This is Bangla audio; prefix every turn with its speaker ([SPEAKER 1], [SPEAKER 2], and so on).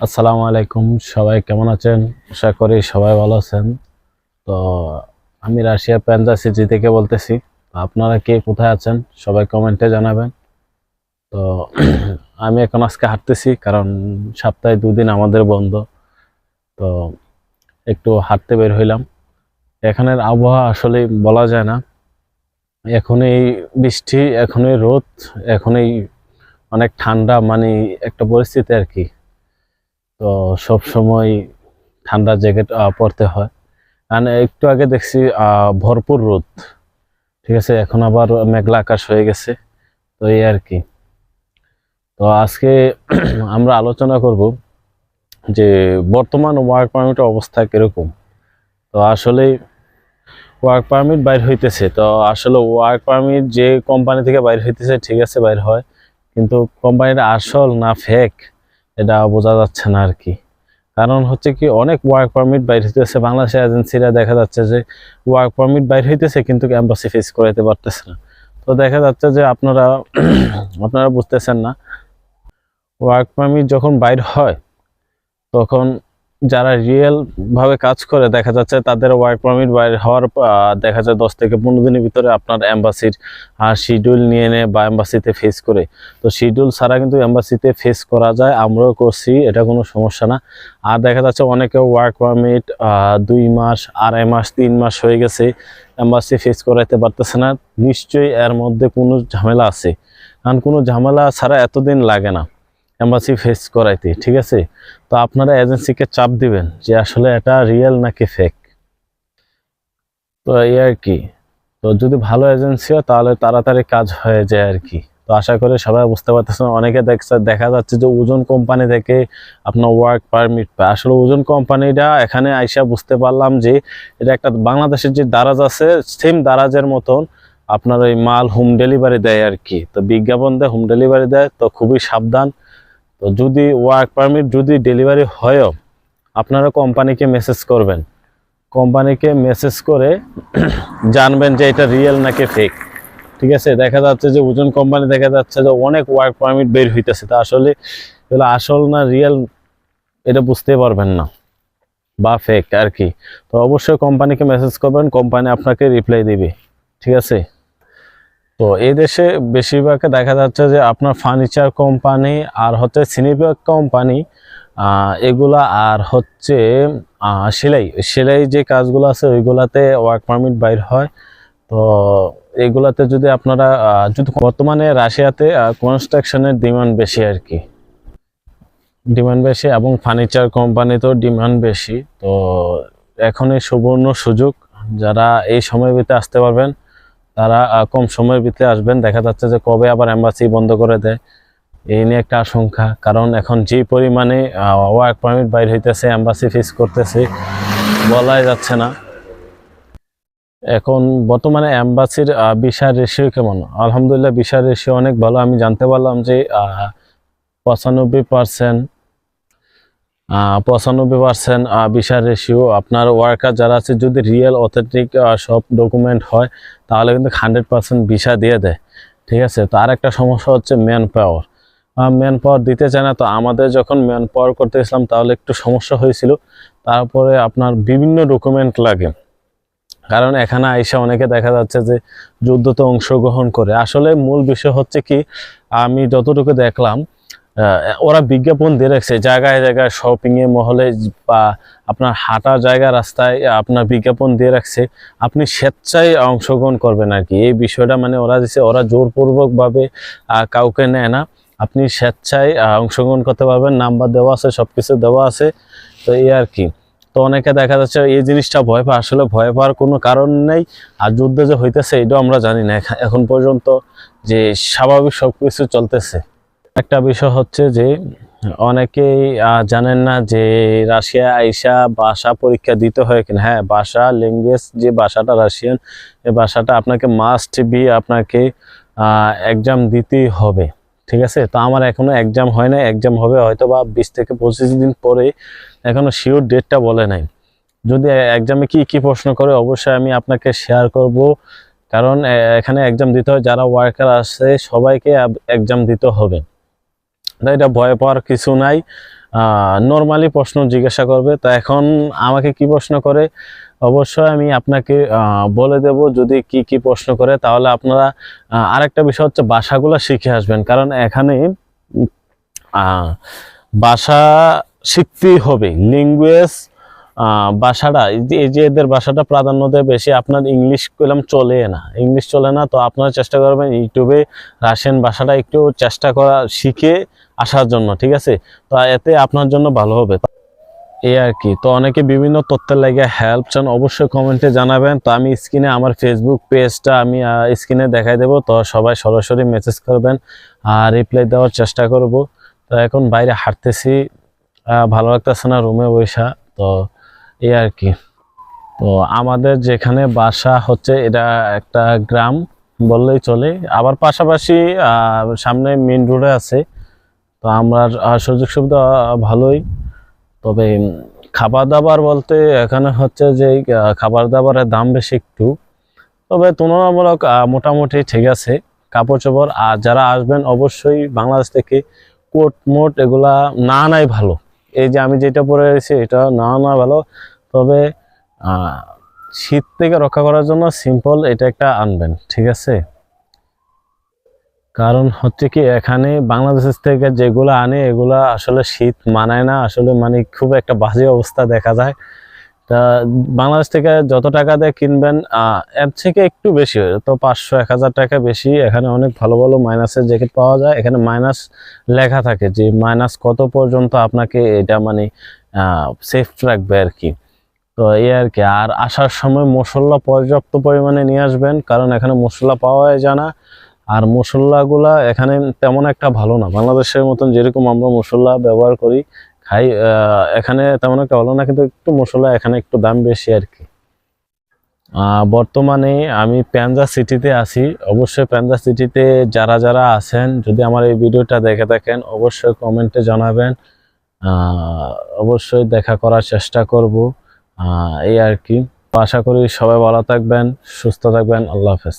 [SPEAKER 1] আসসালামু আলাইকুম, সবাই কেমন আছেন? আশা করি সবাই ভালো আছেন। তো আমি রাশিয়া প্যান্জা সিটি থেকে বলতেছি। আপনারা কে কোথায় আছেন, সবাই কমেন্টে জানাবেন। তো আমি এখন আজকে হাঁটতেছি, কারণ সপ্তাহে দুদিন আমাদের বন্ধ। তো একটু হাঁটতে বের হইলাম। এখানের আবহাওয়া আসলে বলা যায় না। এখন এই বৃষ্টি এখন এই রোদ এখন এই অনেক ঠান্ডা মানে একটা পরিস্থিতি আর কি। তো সব সময় ঠান্ডা জ্যাকেট পরতে হয়। আর একটু আগে দেখছি ভরপুর রোদ। ঠিক আছে, এখন আবার মেঘলা আকাশ হয়ে গেছে। তো এই আর কি। তো আজকে আমরা আলোচনা করব যে বর্তমান ওয়ার্ক পারমিটের অবস্থা কীরকম। তো আসলে ওয়ার্ক পারমিট বাইর হইতেছে। তো আসলে ওয়ার্ক পারমিট যে কোম্পানি থেকে বাইর হইতেছে, ঠিক আছে, বাইর হয়। কিন্তু কোম্পানিটা আসল না ফেক এটা বোঝা যাচ্ছে না আর কি। কারণ হচ্ছে কি অনেক ওয়ার্ক পারমিট বাইর হইতেছে, বাংলাদেশের এজেন্সিরা দেখা যাচ্ছে যে ওয়ার্ক পারমিট বাইর হইতেছে কিন্তু ক্যাম্পাসি ফেস করাইতে পারতেছে না। তো দেখা যাচ্ছে যে আপনারা আপনারা বুঝতেছেন না ওয়ার্ক পারমিট যখন বাইর হয়, তখন যারা রিয়েল ভাবে কাজ করে, দেখা যাচ্ছে তাদের ওয়ার্ক পারমিট বাইর হওয়ার দেখা যায় দশ থেকে পনেরো দিনের ভিতরে আপনার এম্বাসির শিডিউল নিয়ে নেয় বা এম্বাসিতে ফেস করে। তো শিডিউল ছাড়া কিন্তু এম্বাসিতে ফেস করা যায়, আমরাও করছি, এটা কোনো সমস্যা না। আর দেখা যাচ্ছে অনেকে ওয়ার্ক পারমিট দুই মাস, আড়াই মাস, তিন মাস হয়ে গেছে এম্বাসি ফেস করাইতে পারতেছে না। নিশ্চয়ই এর মধ্যে কোনো ঝামেলা আছে। কারণ কোনো ঝামেলা ছাড়া এতদিন লাগে না। এম্বাসি ফেস করাইতে, ঠিক আছে? তো আপনারা এজেন্সিকে চাপ দিবেন যে আসলে এটা রিয়েল নাকি ফেক তো এই আর কি। তো যদি ভালো এজেন্সি হয়, তাহলে তাড়াতাড়ি কাজ হয়ে যায় আর কি। তো আশা করে সবাই বুঝতে পারতেছেন, অনেকে দেখছে, দেখা যাচ্ছে যে ওজন কোম্পানি থেকে আপনার ওয়ার্ক পারমিট পায়। আসলে ওজন কোম্পানিটা এখানে আইসা বুঝতে পারলাম যে এটা একটা বাংলাদেশের যে দারাজ আছে সেম দারাজের মতন আপনার ওই মাল হোম ডেলিভারি দেয় আর কি। তো বিজ্ঞাপন দেয় হোম ডেলিভারি দেয়, তো খুবই সাবধান। তো যদি ওয়ার্ক পারমিট যদি ডেলিভারি হয়ও, আপনারা কোম্পানিকে মেসেজ করবেন। কোম্পানিকে মেসেজ করে জানবেন যে এটা রিয়েল নাকি ফেক ঠিক আছে? দেখা যাচ্ছে যে ওজন কোম্পানি দেখা যাচ্ছে যে অনেক ওয়ার্ক পারমিট বের হইতেছে। তা আসলে এগুলো আসল না রিয়েল এটা বুঝতে পারবেন না। বা ফেক আর কি। তো অবশ্যই কোম্পানিকে মেসেজ করবেন কোম্পানি আপনাকে রিপ্লাই দিবে। ঠিক আছে? তো এই দেশে বেশিরভাগ দেখা যাচ্ছে যে আপনার ফার্নিচার কোম্পানি আর হচ্ছে সিনিব্যাগ কোম্পানি এগুলা আর হচ্ছে সেলাই সেলাই যে কাজগুলো আছে ওইগুলাতে ওয়ার্ক পারমিট বাইর হয়। তো এগুলাতে যদি আপনারা যদি বর্তমানে রাশিয়াতে কনস্ট্রাকশনের ডিমান্ড বেশি আর কি। ডিমান্ড বেশি এবং ফার্নিচার কোম্পানিতেও ডিমান্ড বেশি। তো এখন এই সুবর্ণ সুযোগ যারা এই সময়ের ভিতরে আসতে পারবেন। তারা কম সময়ের ভিতরে আসবেন। দেখা যাচ্ছে যে কবে আবার এম্বাসি বন্ধ করে দেয়। এই নিয়ে একটা আশঙ্কা, কারণ এখন যে পরিমাণে ওয়ার্ক পারমিট বাইর হইতেছে এম্বাসি ফিস করতেছে, বলাই যাচ্ছে না। এখন বর্তমানে অ্যাম্বাসির বিশার রেশিও কেমন? আলহামদুলিল্লাহ বিশার রেশিও অনেক ভালো। আমি জানতে পারলাম যে পঁচানব্বই পার্সেন্ট পঁচানব্বই পার্সেন্ট বিশার রেশিও আপনার ওয়ার্কার যারা আছে, যদি রিয়েল অথেন্টিক সব ডকুমেন্ট হয়, তাহলে কিন্তু হান্ড্রেড পার্সেন্ট ভিসা দিয়ে দেয়। ঠিক আছে? তো আর একটা সমস্যা হচ্ছে ম্যান পাওয়ার ম্যান পাওয়ার দিতে চায় না, তো আমাদের যখন ম্যান পাওয়ার করতে গেছিলাম, তাহলে একটু সমস্যা হয়েছিল। তারপরে আপনার বিভিন্ন ডকুমেন্ট লাগে। কারণ এখানে আইসা অনেকে দেখা যাচ্ছে যে যুদ্ধতে অংশগ্রহণ করে। আসলে মূল বিষয় হচ্ছে কি, আমি যতটুকু দেখলাম ওরা বিজ্ঞাপন দিয়ে রাখছে। জায়গায় জায়গায় শপিংয়ে মহলে বা আপনার হাঁটা জায়গা রাস্তায় আপনার বিজ্ঞাপন দিয়ে রাখছে। আপনি স্বেচ্ছায় অংশগ্রহণ করবেন আর কি। এই বিষয়টা মানে ওরা দিছে, ওরা জোরপূর্বকভাবে কাউকে নেয় না। আপনি স্বেচ্ছায় অংশগ্রহণ করতে পারবেন নাম্বার দেওয়া আছে সব কিছু দেওয়া আছে। তো এই আর কি। তো অনেকে দেখা যাচ্ছে এই জিনিসটা ভয় পায়। আসলে ভয় পাওয়ার কোনো কারণ নেই। আর যুদ্ধ যে হইতেছে, এটাও আমরা জানি না। এখন পর্যন্ত যে স্বাভাবিক সব কিছু চলতেছে। একটা বিষয় হচ্ছে যে অনেকেই জানেন না যে রাশিয়া আইসা ভাষা পরীক্ষা দিতে হয় কিনা। হ্যাঁ ভাষা ল্যাঙ্গুয়েজ যে ভাষাটা রাশিয়ান এই ভাষাটা আপনাকে মাস্ট বি আপনাকে এক্সাম দিতেই হবে। ঠিক আছে? তো আমার এখনও এক্সাম হয় না এক্সাম হবে হয়তো বা বিশ থেকে পঁচিশ দিন পরে। এখনও শিওর ডেটটা বলে নাই। যদি এক্সামে কি কি প্রশ্ন করে, অবশ্যই আমি আপনাকে শেয়ার করব। কারণ এখানে এক্সাম দিতে হয়। যারা ওয়ার্কার আছে, সবাইকে এক্সাম দিতে হবে। এটা ভয় পাওয়ার কিছু নাই। নর্মালি প্রশ্ন জিজ্ঞাসা করবে। তা এখন আমাকে কি প্রশ্ন করে? অবশ্যই আমি আপনাকে বলে দেব যদি কি কি প্রশ্ন করে। তাহলে আপনারা আরেকটা বিষয় হচ্ছে বাসাগুলো শিখে আসবেন। কারণ এখানে বাসা শিখতেই হবে। ল্যাঙ্গুয়েজ ভাষাটা এই যে- এদের ভাষাটা প্রাধান্য দেয় বেশি, আপনার ইংলিশ করলাম চলে না। ইংলিশ চলে না, তো আপনারা চেষ্টা করবেন ইউটিউবে রাশিয়ান ভাষাটা একটু চেষ্টা করা শিখে আসার জন্য, ঠিক আছে? তো এতে আপনার জন্য ভালো হবে। এই আর কি, তো অনেকে বিভিন্ন তথ্যের লাগে হেল্প চান, অবশ্যই কমেন্টে জানাবেন। তো আমি স্ক্রিনে আমার ফেসবুক পেজটা আমি স্ক্রিনে দেখাই দেবো, তো সবাই সরাসরি মেসেজ করবেন আর রিপ্লাই দেওয়ার চেষ্টা করব। তো এখন বাইরে হাঁটতেছি ভালো লাগতেছে না রুমে বৈশা তো এই আর কি। তো আমাদের যেখানে বাসা হচ্ছে, এটা একটা গ্রাম বললেই চলে। আবার পাশাপাশি সামনে মেন রোডে আছে। তো আমরা সুযোগ সুবিধা ভালোই। তবে খাবার দাবার বলতে এখানে হচ্ছে যে খাবার দাবারের দাম বেশি একটু। তবে তুলনামূলক মোটামুটি ঠিক আছে। কাপড় চোপড় আর যারা আসবেন অবশ্যই বাংলাদেশ থেকে কোট মোট এগুলা না নাই ভালো। এই যে আমি যেটা পরে আছি, এটা না না ভালো। তবে শীত থেকে রক্ষা করার জন্য সিম্পল এটা একটা আনবেন, ঠিক আছে? কারণ হচ্ছে কি, এখানে বাংলাদেশ থেকে যেগুলো আনে, এগুলা আসলে শীত মানায় না। আসলে মানে খুব একটা বাজে অবস্থা দেখা যায়। তা বাংলাদেশ থেকে যত টাকা দিয়ে কিনবেন এর থেকে একটু বেশি হয় তো পাঁচশো, এক হাজার টাকা বেশি। এখানে অনেক ভালো ভালো মাইনাসের জ্যাকেট পাওয়া যায়। এখানে মাইনাস লেখা থাকে যে মাইনাস কত পর্যন্ত আপনাকে এটা মানে সেফ রাখবে আর কি। তো এই আর কি। আর আসার সময় মশলা পর্যাপ্ত পরিমাণে নিয়ে আসবেন, কারণ এখানে মশলা পাওয়া যায় না। আর মশলাগুলা এখানে তেমন একটা ভালো না। বাংলাদেশের মতন যেরকম আমরা মশলা ব্যবহার করি খাই এখানে তেমন একটা ভালো না, কিন্তু একটু মশলা, এখানে একটু দাম বেশি আর কি। বর্তমানে আমি প্যানজা সিটিতে আছি। অবশ্যই প্যানজা সিটিতে যারা যারা আছেন, যদি আমার এই ভিডিওটা দেখে থাকেন, অবশ্যই কমেন্টে জানাবেন। অবশ্যই দেখা করার চেষ্টা করব। এই আর কি। আশা করি সবাই ভালো থাকবেন, সুস্থ থাকবেন। আল্লাহ হাফেজ।